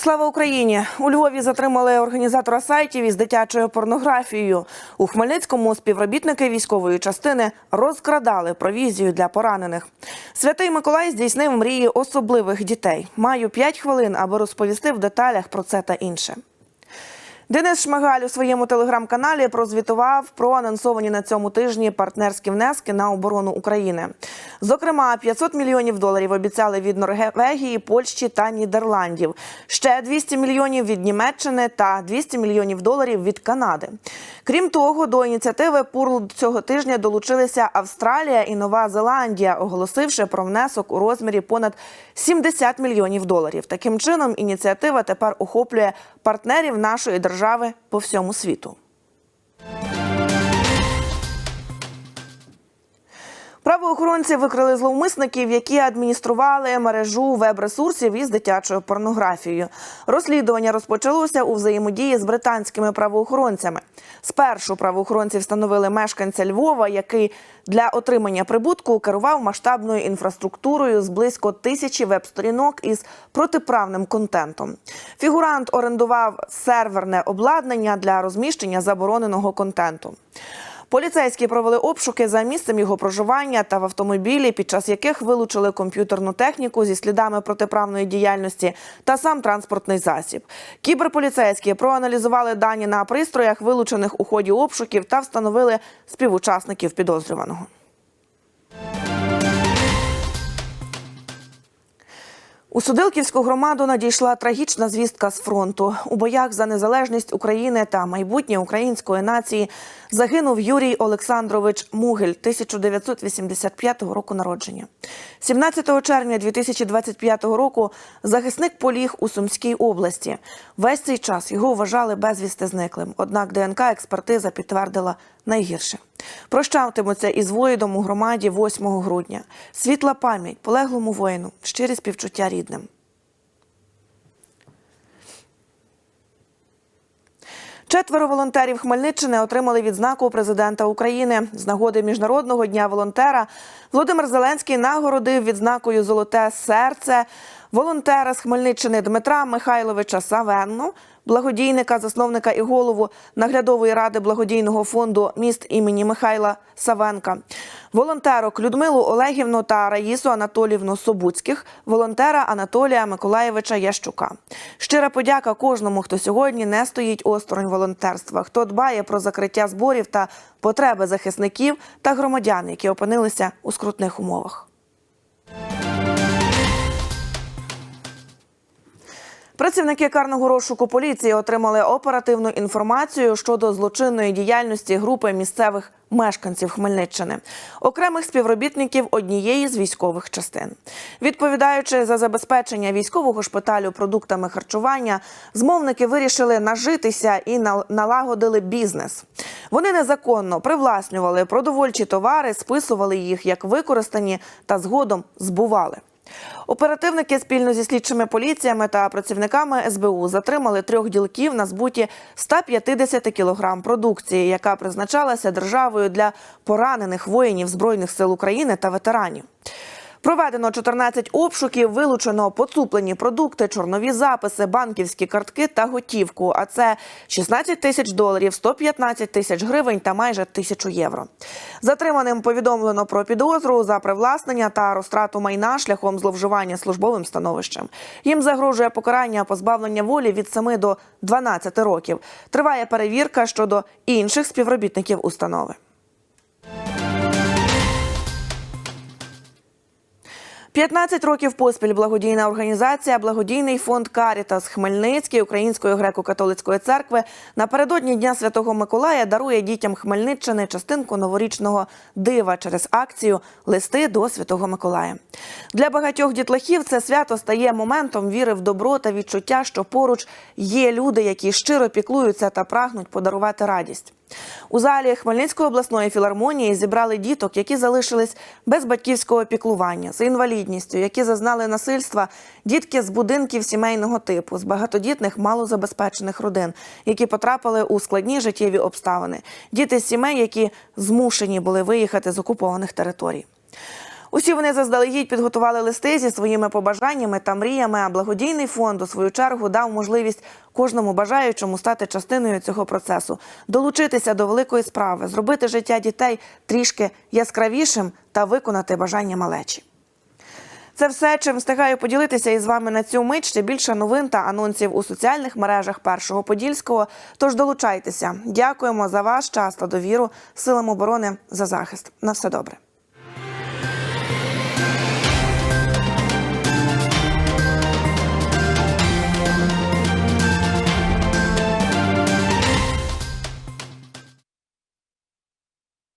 Слава Україні! У Львові затримали організатора сайтів із дитячою порнографією. У Хмельницькому співробітники військової частини розкрадали провізію для поранених. Святий Миколай здійснив мрії особливих дітей. Маю 5 хвилин, аби розповісти в деталях про це та інше. Денис Шмигаль у своєму телеграм-каналі прозвітував про анонсовані на цьому тижні партнерські внески на оборону України. Зокрема, 500 мільйонів доларів обіцяли від Норвегії, Польщі та Нідерландів. Ще 200 мільйонів від Німеччини та 200 мільйонів доларів від Канади. Крім того, до ініціативи ПУРЛ цього тижня долучилися Австралія і Нова Зеландія, оголосивши про внесок у розмірі понад 70 мільйонів доларів. Таким чином, ініціатива тепер охоплює партнерів нашої держави по всьому світу. Правоохоронці викрили зловмисників, які адміністрували мережу веб-ресурсів із дитячою порнографією. Розслідування розпочалося у взаємодії з британськими правоохоронцями. Спершу правоохоронці встановили мешканця Львова, який для отримання прибутку керував масштабною інфраструктурою з близько тисячі веб-сторінок із протиправним контентом. Фігурант орендував серверне обладнання для розміщення забороненого контенту. Поліцейські провели обшуки за місцем його проживання та в автомобілі, під час яких вилучили комп'ютерну техніку зі слідами протиправної діяльності та сам транспортний засіб. Кіберполіцейські проаналізували дані на пристроях, вилучених у ході обшуків, та встановили співучасників підозрюваного. У Судилківську громаду надійшла трагічна звістка з фронту. У боях за незалежність України та майбутнє української нації загинув Юрій Олександрович Мугель 1985 року народження. 17 червня 2025 року захисник поліг у Сумській області. Весь цей час його вважали безвісти зниклим. Однак ДНК експертиза підтвердила найгірше. Прощатимуться із воїдом у громаді 8 грудня. Світла пам'ять полеглому воїну, щирі співчуття рідним. Четверо волонтерів Хмельниччини отримали відзнаку президента України з нагоди міжнародного дня волонтера. Володимир Зеленський нагородив відзнакою Золоте серце волонтера з Хмельниччини Дмитра Михайловича Савенну, благодійника, засновника і голову наглядової ради благодійного фонду міст імені Михайла Савенка, волонтерок Людмилу Олегівну та Раїсу Анатолівну Собуцьких, волонтера Анатолія Миколаєвича Ящука. Щира подяка кожному, хто сьогодні не стоїть осторонь волонтерства, хто дбає про закриття зборів та потреби захисників та громадян, які опинилися у скрутних умовах. Працівники карного розшуку поліції отримали оперативну інформацію щодо злочинної діяльності групи місцевих мешканців Хмельниччини, окремих співробітників однієї з військових частин. Відповідаючи за забезпечення військового шпиталю продуктами харчування, змовники вирішили нажитися і на- налагодили бізнес. Вони незаконно привласнювали продовольчі товари, списували їх як використані та згодом збували. Оперативники спільно зі слідчими поліціями та працівниками СБУ затримали трьох ділків на збуті 150 кілограм продукції, яка призначалася державою для поранених воїнів збройних сил України та ветеранів. Проведено 14 обшуків, вилучено поцуплені продукти, чорнові записи, банківські картки та готівку. А це 16 тисяч доларів, 115 тисяч гривень та майже тисячу євро. Затриманим повідомлено про підозру за привласнення та розтрату майна шляхом зловживання службовим становищем. Їм загрожує покарання позбавлення волі від 7 до 12 років. Триває перевірка щодо інших співробітників установи. 15 років поспіль благодійна організація Благодійний фонд Карітас Хмельницький Української греко-католицької церкви напередодні Дня Святого Миколая дарує дітям Хмельниччини частинку новорічного дива через акцію Листи до Святого Миколая. Для багатьох дітлахів це свято стає моментом віри в добро та відчуття, що поруч є люди, які щиро піклуються та прагнуть подарувати радість. У залі Хмельницької обласної філармонії зібрали діток, які залишились без батьківського піклування, з інвалідністю, які зазнали насильства, дітки з будинків сімейного типу, з багатодітних малозабезпечених родин, які потрапили у складні життєві обставини, діти з сімей, які змушені були виїхати з окупованих територій. Усі вони заздалегідь підготували листи зі своїми побажаннями та мріями. А благодійний фонд у свою чергу дав можливість кожному бажаючому стати частиною цього процесу, долучитися до великої справи, зробити життя дітей трішки яскравішим та виконати бажання малечі. Це все, чим встигаю поділитися із вами на цю мить. Ще більше новин та анонсів у соціальних мережах Першого Подільського. Тож долучайтеся. Дякуємо за ваш час та довіру силам оборони за захист. На все добре.